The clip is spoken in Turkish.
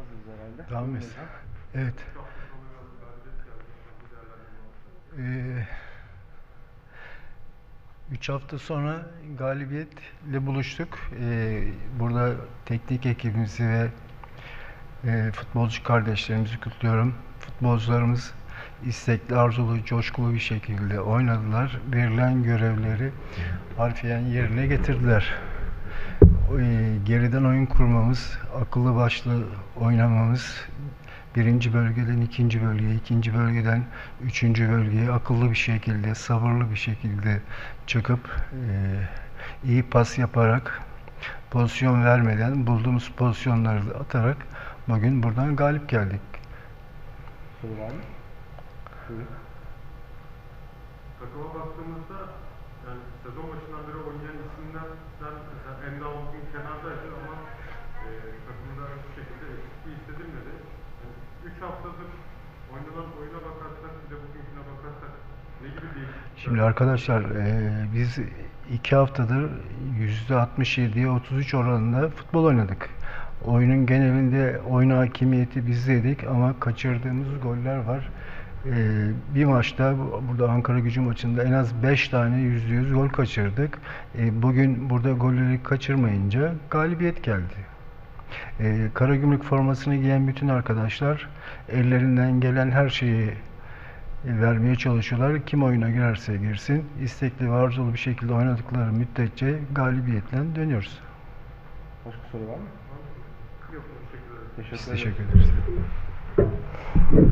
hazırız herhalde. Et. hocam. Evet. Ee, üç hafta sonra galibiyetle buluştuk. Ee, burada teknik ekibimizi ve e, futbolcu kardeşlerimizi kutluyorum. Futbolcularımız istekli, arzulu, coşkulu bir şekilde oynadılar. Verilen görevleri harfiyen yerine getirdiler. Geriden oyun kurmamız, akıllı başlı oynamamız, birinci bölgeden ikinci bölgeye, ikinci bölgeden üçüncü bölgeye akıllı bir şekilde, sabırlı bir şekilde çıkıp e, iyi pas yaparak, pozisyon vermeden bulduğumuz pozisyonları da atarak bugün buradan galip geldik. Takıma baktığımızda yani sezon başından beri oynayan isimler mesela Endal bugün kenardaydı ama e, takımda hiçbir şekilde eksikliği hissedilmedi. Yani 3 haftadır oynanan oyuna bakarsak bir de bugünküne bakarsak ne gibi değişiklikler? Şimdi arkadaşlar e, biz iki haftadır %67'ye 33 oranında futbol oynadık. Oyunun genelinde oyun hakimiyeti bizdeydik ama kaçırdığımız goller var. E, bir maçta bu- burada Ankara Gücü maçında en az 5 tane %100 gol kaçırdık. E, bugün burada golleri kaçırmayınca galibiyet geldi. E, Karagümrük formasını giyen bütün arkadaşlar ellerinden gelen her şeyi vermeye çalışıyorlar. Kim oyuna girerse girsin, istekli ve arzulu bir şekilde oynadıkları müddetçe galibiyetle dönüyoruz. Başka soru var mı? Yok, teşekkür ederim. Teşekkür Biz ederim. teşekkür ederiz.